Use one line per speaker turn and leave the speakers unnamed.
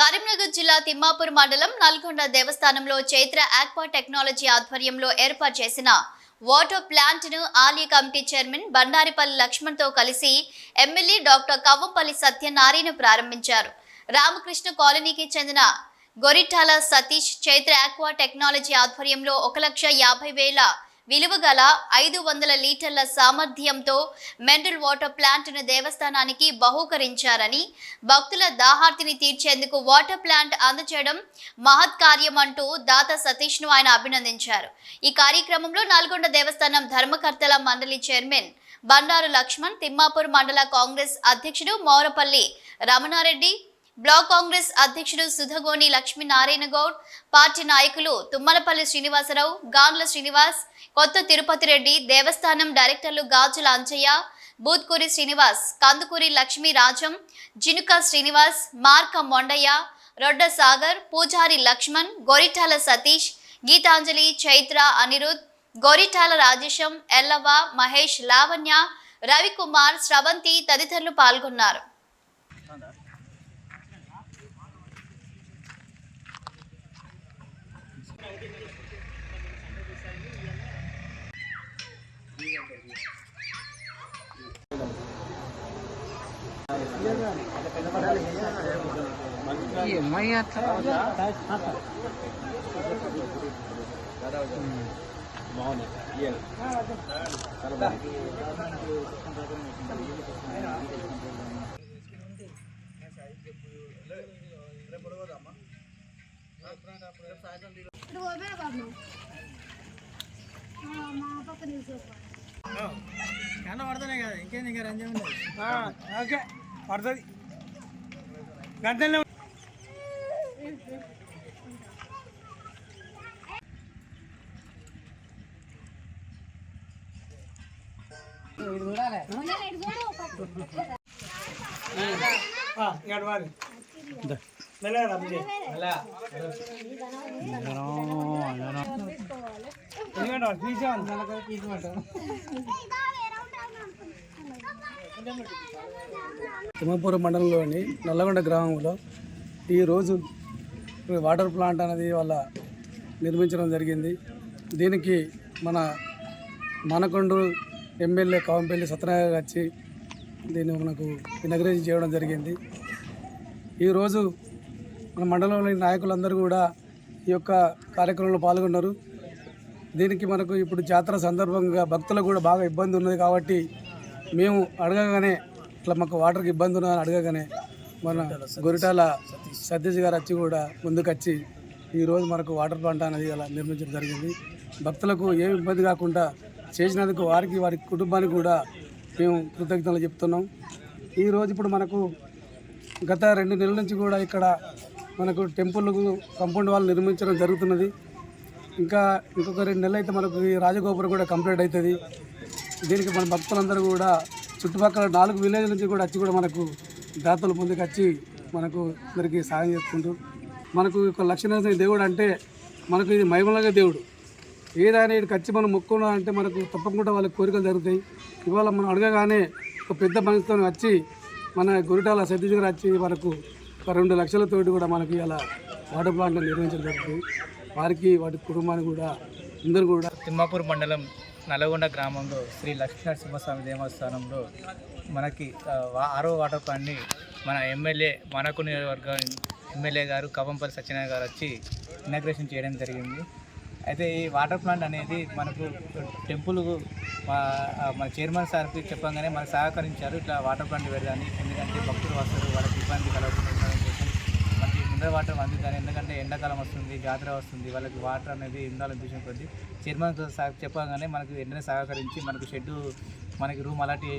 కరీంనగర్ జిల్లా తిమ్మాపూర్ మండలం నల్గొండ దేవస్థానంలో చైత్ర ఆక్వా టెక్నాలజీ ఆధ్వర్యంలో ఏర్పాటు చేసిన వాటర్ ప్లాంట్ను ఆలయ కమిటీ చైర్మన్ బండారిపల్లి లక్ష్మణ్తో కలిసి ఎమ్మెల్యే డాక్టర్ కవ్వంపల్లి సత్యనారాయణ ప్రారంభించారు. రామకృష్ణ కాలనీకి చెందిన గొరిటాల సతీష్ చైత్ర ఆక్వా టెక్నాలజీ ఆధ్వర్యంలో ఒక లక్ష యాభై వేల విలువ గల ఐదు వందల లీటర్ల సామర్థ్యంతో మెండల్ వాటర్ ప్లాంట్ను దేవస్థానానికి బహూకరించారని భక్తుల దాహార్తిని తీర్చేందుకు వాటర్ ప్లాంట్ అందచేయడం మహత్ కార్యం అంటూ దాత సతీష్ను ఆయన అభినందించారు. ఈ కార్యక్రమంలో నల్గొండ దేవస్థానం ధర్మకర్తల మండలి చైర్మన్ బండారు లక్ష్మణ్ తిమ్మాపూర్ మండల కాంగ్రెస్ అధ్యక్షుడు మౌరపల్లి రమణారెడ్డి బ్లాక్ కాంగ్రెస్ అధ్యక్షుడు సుధగోని లక్ష్మీనారాయణ గౌడ్ పార్టీ నాయకులు తుమ్మలపల్లి శ్రీనివాసరావు గాన్ల శ్రీనివాస్ కొత్త తిరుపతి రెడ్డి దేవస్థానం డైరెక్టర్లు గాజుల అంచయ్య బూత్కూరి శ్రీనివాస్ కందుకూరి లక్ష్మీ రాజం జినుక శ్రీనివాస్ మార్క మొండయ్య రొడ్డ సాగర్ పూజారి లక్ష్మణ్ గొరిటాల సతీష్ గీతాంజలి చైత్ర అనిరుద్ గొరిటాల రాజేశం ఎల్లవ్వ మహేష్ లావణ్య రవికుమార్ స్రవంతి తదితరులు పాల్గొన్నారు.
ఏమై అట్లా
కన్న పడతానే కదా. ఇంకేం ఇంకా రంజన్ ఓకే. పడుతుంది. గంటలే తీసేవాళ్ళు. తనకు తీసేమంటారు తిమ్మపూర్ మండలంలోని నల్లగొండ గ్రామంలో ఈరోజు వాటర్ ప్లాంట్ అనేది వాళ్ళ నిర్మించడం జరిగింది. దీనికి మన మనకొండు ఎమ్మెల్యే కావంపల్లి సత్యనారాయణ వచ్చి దీన్ని మనకు ఇనగ్రేషన్ చేయడం జరిగింది. ఈరోజు మన మండలంలోని నాయకులందరూ కూడా ఈ యొక్క కార్యక్రమంలో పాల్గొన్నారు. దీనికి మనకు ఇప్పుడు జాతర సందర్భంగా భక్తులకు కూడా బాగా ఇబ్బంది ఉన్నది కాబట్టి మేము అడగగానే ఇట్లా మాకు వాటర్కి ఇబ్బంది ఉన్నదని అడగగానే మన గొరిటాల సతీష్ గారు వచ్చి కూడా ముందుకొచ్చి ఈరోజు మనకు వాటర్ ప్లాంట్ అనేది అలా నిర్మించడం జరిగింది. భక్తులకు ఏమి ఇబ్బంది కాకుండా చేసినందుకు వారికి వారి కుటుంబానికి కూడా మేము కృతజ్ఞతలు చెప్తున్నాం. ఈరోజు ఇప్పుడు మనకు గత రెండు నెలల నుంచి కూడా ఇక్కడ మనకు టెంపుల్ కంపౌండ్ వాళ్ళు నిర్మించడం జరుగుతున్నది. ఇంకా ఇంకొక రెండు నెలలు అయితే మనకు ఈ రాజగోపురం కూడా కంప్లీట్ అవుతుంది. దీనికి మన భక్తులందరూ కూడా చుట్టుపక్కల నాలుగు విలేజ్ నుంచి కూడా వచ్చి కూడా మనకు దాతలు ముందుకు వచ్చి మనకు అందరికీ సాయం చేసుకుంటూ మనకు ఒక లక్ష్మీనరసింహ దేవుడు అంటే మనకు ఇది మహిమలగా దేవుడు. ఏదైనా ఇక్కడికి వచ్చి మనం మొక్కున్నా అంటే మనకు తప్పకుండా వాళ్ళకి కోరికలు జరుగుతాయి. ఇవాళ మనం అడగగానే ఒక పెద్ద మనసుతో వచ్చి మన గురిటాల సతీష్ గారు వచ్చి మనకు ఒక రెండు లక్షలతోటి కూడా మనకి ఇలా వాటర్ ప్లాంట్లు నిర్వహించడం జరుగుతుంది. వారికి వాటి కుటుంబానికి కూడా అందరూ కూడా
తిమ్మాపూర్ మండలం నల్గొండ గ్రామంలో శ్రీ లక్ష్మీనరసింహస్వామి దేవస్థానంలో మనకి ఆరో వాటర్ ప్లాంట్ని మన ఎమ్మెల్యే మనకు నియోజకవర్గం ఎమ్మెల్యే గారు కవంపల్లి సత్యనారాయణ గారు వచ్చి ఇనాగ్రేషన్ చేయడం జరిగింది. అయితే ఈ వాటర్ ప్లాంట్ అనేది మనకు టెంపుల్ మన చైర్మన్ సార్కి చెప్పగానే మనకు సహకరించారు. ఇట్లా వాటర్ ప్లాంట్ పెడదాన్ని ఎందుకంటే భక్తులు వస్తారు వాళ్ళకి ఇబ్బంది కలగకుండా అండర్ వాటర్ అందుకని ఎందుకంటే ఎండాకాలం వస్తుంది జాతర వస్తుంది వాళ్ళకి వాటర్ అనేది ఉండాలని ఉద్దేశం కొద్ది చైర్మన్ సార్ చెప్పగానే మనకు వెంటనే సహకరించి మనకు షెడ్ మనకి రూమ్ అలాంటి